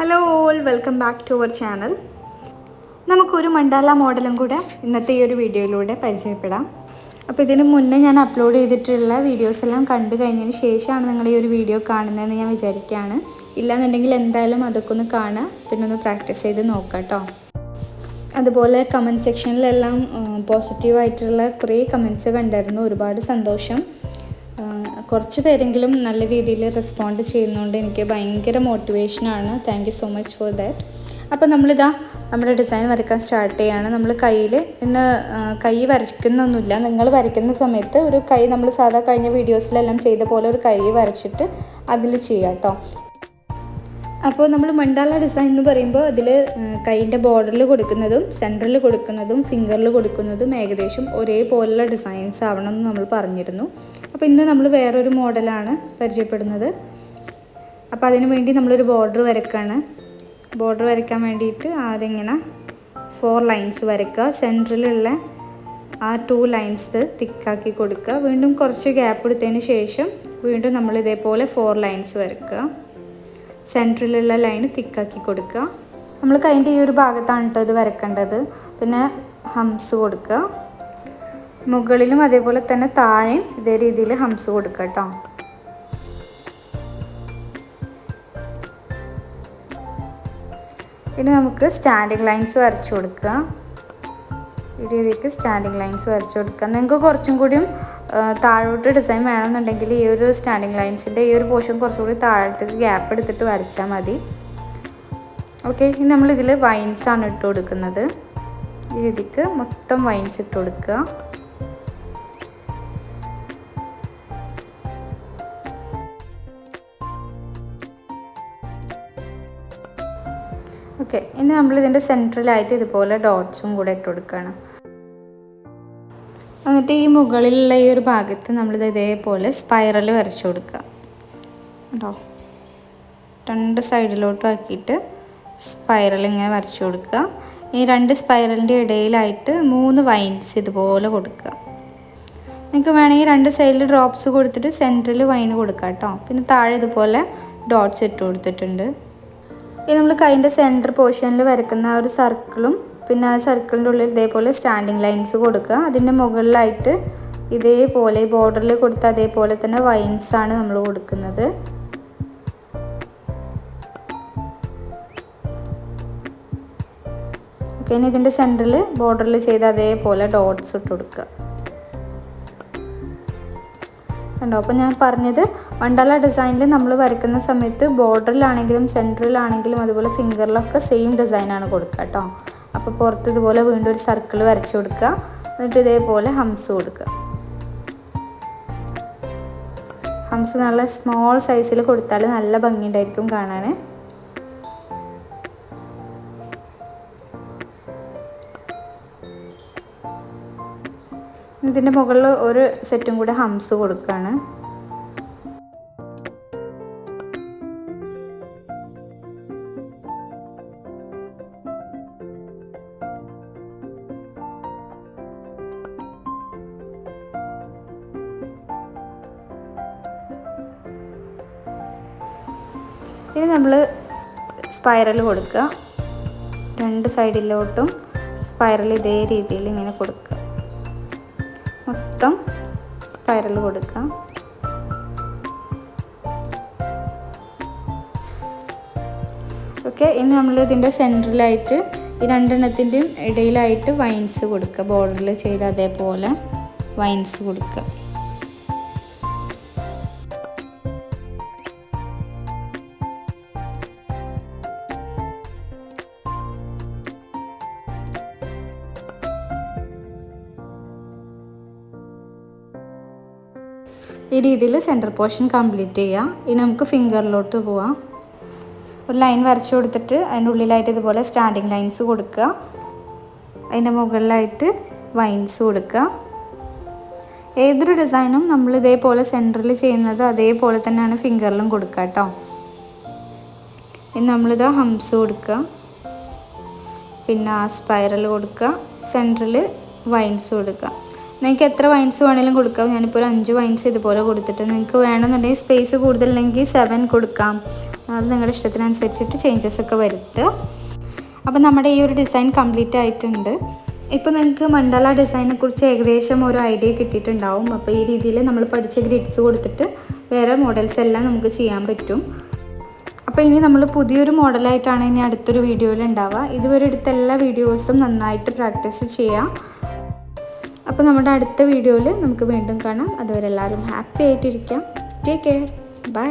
Hello all welcome back to our channel നമുക്കൊരു മണ്ടാല മോഡലും കൂടെ ഇന്നത്തെ ഈ ഒരു വീഡിയോയിലൂടെ പരിചയപ്പെടാം. അപ്പോൾ ഇതിന് മുന്നേ ഞാൻ അപ്ലോഡ് ചെയ്തിട്ടുള്ള വീഡിയോസ് എല്ലാം കണ്ടു കഴിഞ്ഞതിന് ശേഷമാണ് നിങ്ങൾ ഈ ഒരു വീഡിയോ കാണുന്നതെന്ന് ഞാൻ വിചാരിക്കുകയാണ്. ഇല്ലാന്നുണ്ടെങ്കിൽ എന്തായാലും അതൊക്കെ ഒന്ന് കാണുക പിന്നെ ഒന്ന് പ്രാക്ടീസ് ചെയ്ത് നോക്കാം കേട്ടോ. അതുപോലെ കമന്റ് സെക്ഷനിലെല്ലാം പോസിറ്റീവായിട്ടുള്ള കുറേ കമന്റ്സ് കണ്ടായിരുന്നു. ഒരുപാട് സന്തോഷം. കുറച്ച് പേരെങ്കിലും നല്ല രീതിയിൽ റെസ്പോണ്ട് ചെയ്യുന്നതുകൊണ്ട് എനിക്ക് ഭയങ്കര മോട്ടിവേഷനാണ് thank you so much for that അപ്പോൾ നമ്മളിതാ നമ്മുടെ ഡിസൈൻ വരയ്ക്കാൻ സ്റ്റാർട്ട് ചെയ്യുകയാണ് നമ്മൾ കയ്യിൽ ഇന്ന് കൈ വരയ്ക്കുന്നൊന്നുമില്ല. നിങ്ങൾ വരയ്ക്കുന്ന സമയത്ത് ഒരു കൈ നമ്മൾ സാധാ കഴിഞ്ഞ വീഡിയോസിലെല്ലാം ചെയ്ത പോലെ ഒരു കൈ വരച്ചിട്ട് അതിൽ ചെയ്യാം കേട്ടോ അപ്പോൾ നമ്മൾ മണ്ടാല ഡിസൈൻ എന്ന് പറയുമ്പോൾ അതിൽ കൈയിന്റെ ബോർഡറിൽ കൊടുക്കുന്നതും സെന്ററിൽ കൊടുക്കുന്നതും ഫിംഗറിൽ കൊടുക്കുന്നതും ഏകദേശം ഒരേപോലുള്ള ഡിസൈൻസ് ആവണം എന്ന് നമ്മൾ പറഞ്ഞിരുന്നു. അപ്പോൾ ഇന്ന് നമ്മൾ വേറൊരു മോഡലാണ് പരിചയപ്പെടുന്നത്. അപ്പോൾ അതിനു വേണ്ടി നമ്മളൊരു ബോർഡർ വരക്കാണ്. ബോർഡർ വരയ്ക്കാൻ വേണ്ടിയിട്ട് ഇങ്ങനെ ഫോർ ലൈൻസ് വരയ്ക്കുക. സെന്ററിലുള്ള ആ ടു ലൈൻസ് തിക്കാക്കി കൊടുക്കുക. വീണ്ടും കുറച്ച് ഗ്യാപ്പ് എടുത്തതിന് ശേഷം വീണ്ടും നമ്മൾ ഇതേപോലെ ഫോർ ലൈൻസ് വരയ്ക്കുക. സെന്ററിലുള്ള ലൈൻ തിക്കാക്കി കൊടുക്കുക. നമ്മൾ കൈന്റെ ഈ ഒരു ഭാഗത്താണ് കേട്ടോ ഇത് വരക്കേണ്ടത്. പിന്നെ ഹംസ് കൊടുക്കുക. മുകളിലും അതേപോലെ തന്നെ താഴെയും ഇതേ രീതിയിൽ ഹംസ് കൊടുക്കുക കേട്ടോ ഇനി നമുക്ക് സ്റ്റാൻഡിങ് ലൈൻസ് വരച്ചു കൊടുക്കുക. ഈ രീതിക്ക് സ്റ്റാൻഡിങ് ലൈൻസ് വരച്ചു കൊടുക്കുക. നിങ്ങൾക്ക് കുറച്ചും കൂടിയും താഴോട്ട് ഡിസൈൻ വേണമെന്നുണ്ടെങ്കിൽ ഈ ഒരു സ്റ്റാൻഡിങ് ലൈൻസിന്റെ ഈ ഒരു പോർഷൻ കുറച്ചുകൂടി താഴത്തേക്ക് ഗ്യാപ്പ് എടുത്തിട്ട് വരച്ചാൽ മതി. ഓക്കെ ഇനി നമ്മളിതിൽ വൈൻസ് ആണ് ഇട്ട് കൊടുക്കുന്നത്. ഈ രീതിക്ക് മൊത്തം വൈൻസ് ഇട്ട് കൊടുക്കുക. ഓക്കെ ഇനി നമ്മൾ ഇതിന്റെ സെൻട്രലായിട്ട് ഇതുപോലെ ഡോട്ട്സും കൂടെ ഇട്ട് കൊടുക്കുകയാണ്. എന്നിട്ട് ഈ മുകളിലുള്ള ഈ ഒരു ഭാഗത്ത് നമ്മളിത് ഇതേപോലെ സ്പൈറൽ വരച്ചു കൊടുക്കുക. കേട്ടോ രണ്ട് സൈഡിലോട്ടും ആക്കിയിട്ട് സ്പൈറൽ ഇങ്ങനെ വരച്ചു കൊടുക്കുക. ഈ രണ്ട് സ്പൈറലിന്റെ ഇടയിലായിട്ട് മൂന്ന് വൈൻസ് ഇതുപോലെ കൊടുക്കുക. നിങ്ങൾക്ക് വേണമെങ്കിൽ രണ്ട് സൈഡിൽ ഡ്രോപ്സ് കൊടുത്തിട്ട് സെന്ററിൽ വൈൻ കൊടുക്കുക കേട്ടോ. പിന്നെ താഴെ ഇതുപോലെ ഡോട്ട്സ് ഇട്ട് കൊടുത്തിട്ടുണ്ട്. ഇനി നമ്മൾ കൈന്റെ സെന്റർ പോർഷനിൽ വരക്കുന്ന ആ ഒരു സർക്കിളും പിന്നെ ആ സർക്കിളിന്റെ ഉള്ളിൽ ഇതേപോലെ സ്റ്റാൻഡിങ് ലൈൻസ് കൊടുക്കുക. അതിന്റെ മുകളിലായിട്ട് ഇതേപോലെ ബോർഡറിൽ കൊടുത്ത അതേപോലെ തന്നെ വൈൻസാണ് നമ്മൾ കൊടുക്കുന്നത്. ഓക്കെ ഇനി ഇതിന്റെ സെന്ററിൽ ബോർഡറിൽ ചെയ്ത് അതേപോലെ ഡോട്ട്സ് ഇട്ട് കൊടുക്കുക. കണ്ടോ? അപ്പോൾ ഞാൻ പറഞ്ഞത് മണ്ഡല ഡിസൈനിൽ നമ്മൾ വരയ്ക്കുന്ന സമയത്ത് ബോർഡറിലാണെങ്കിലും സെന്ററിലാണെങ്കിലും അതുപോലെ ഫിംഗറിലൊക്കെ സെയിം ഡിസൈനാണ് കൊടുക്കുക കേട്ടോ. അപ്പോൾ പുറത്ത് ഇതുപോലെ വീണ്ടും ഒരു സർക്കിൾ വരച്ചു കൊടുക്കുക. എന്നിട്ട് ഇതേപോലെ ഹംസ് കൊടുക്കുക. ഹംസ് നല്ല സ്മോൾ സൈസിൽ കൊടുത്താൽ നല്ല ഭംഗിയുണ്ടായിരിക്കും കാണാൻ ഇതിന്റെ മുകളിൽ ഒരു സെറ്റും കൂടെ ഹംസ് കൊടുക്കുകയാണ്. ഇനി നമ്മൾ സ്പൈറൽ കൊടുക്കുക. രണ്ട് സൈഡിലോട്ടും സ്പൈറൽ ഇതേ രീതിയിൽ ഇങ്ങനെ കൊടുക്കുക. മൊത്തം സ്പൈറൽ കൊടുക്കുക. ഓക്കെ ഇനി നമ്മൾ ഇതിന്റെ സെന്ററിലായിട്ട് ഈ രണ്ടെണ്ണത്തിന്റെയും ഇടയിലായിട്ട് വൈൻസ് കൊടുക്കുക. ബോർഡറിൽ ചെയ്ത അതേപോലെ വൈൻസ് കൊടുക്കുക. ഈ രീതിയിൽ സെന്റർ പോർഷൻ കംപ്ലീറ്റ് ചെയ്യുക ഇനി നമുക്ക് ഫിംഗറിലോട്ട് പോവാം. ഒരു ലൈൻ വരച്ചു കൊടുത്തിട്ട് അതിന്റെ ഉള്ളിലായിട്ട് ഇതുപോലെ സ്റ്റാൻഡിങ് ലൈൻസ് കൊടുക്കുക. അതിന്റെ മുകളിലായിട്ട് വൈൻസ് കൊടുക്കുക. ഏതൊരു ഡിസൈനും നമ്മൾ ഇതേപോലെ സെന്ററിൽ ചെയ്യുന്നത് അതേപോലെ തന്നെയാണ് ഫിംഗറിലും കൊടുക്കുക കേട്ടോ ഇനി നമ്മളിത് ഹംസ് കൊടുക്കുക. പിന്നെ സ്പൈറൽ കൊടുക്കുക. സെന്ററിൽ വൈൻസ് കൊടുക്കുക. നിങ്ങൾക്ക് എത്ര വൈൻസ് വേണമെങ്കിലും കൊടുക്കാം. ഞാനിപ്പോൾ ഒരു അഞ്ച് വൈൻസ് ഇതുപോലെ കൊടുത്തിട്ട് നിങ്ങൾക്ക് വേണമെന്നുണ്ടെങ്കിൽ സ്പേസ് കൂടുതലുണ്ടെങ്കിൽ സെവൻ കൊടുക്കാം. അത് നിങ്ങളുടെ ഇഷ്ടത്തിനനുസരിച്ചിട്ട് ചേഞ്ചസ് ഒക്കെ വരുത്തുക അപ്പോൾ നമ്മുടെ ഈ ഒരു ഡിസൈൻ കംപ്ലീറ്റ് ആയിട്ടുണ്ട്. ഇപ്പോൾ നിങ്ങൾക്ക് മണ്ഡല ഡിസൈനെ കുറിച്ച് ഏകദേശം ഒരു ഐഡിയ കിട്ടിയിട്ടുണ്ടാവും. അപ്പോൾ ഈ രീതിയിൽ നമ്മൾ പഠിച്ച ഗ്രിഡ്സ് കൊടുത്തിട്ട് വേറെ മോഡൽസ് എല്ലാം നമുക്ക് ചെയ്യാൻ പറ്റും. അപ്പോൾ ഇനി നമ്മൾ പുതിയൊരു മോഡലായിട്ടാണ് ഇനി അടുത്തൊരു വീഡിയോയിൽ ഉണ്ടാവുക. ഇതുവരെ എടുത്ത എല്ലാ വീഡിയോസും നന്നായിട്ട് പ്രാക്ടീസ് ചെയ്യാം. അപ്പോൾ നമ്മുടെ അടുത്ത വീഡിയോയിൽ നമുക്ക് വീണ്ടും കാണാം. അതുവരെ എല്ലാവരും ഹാപ്പി ആയിട്ടിരിക്കാം. Take care bye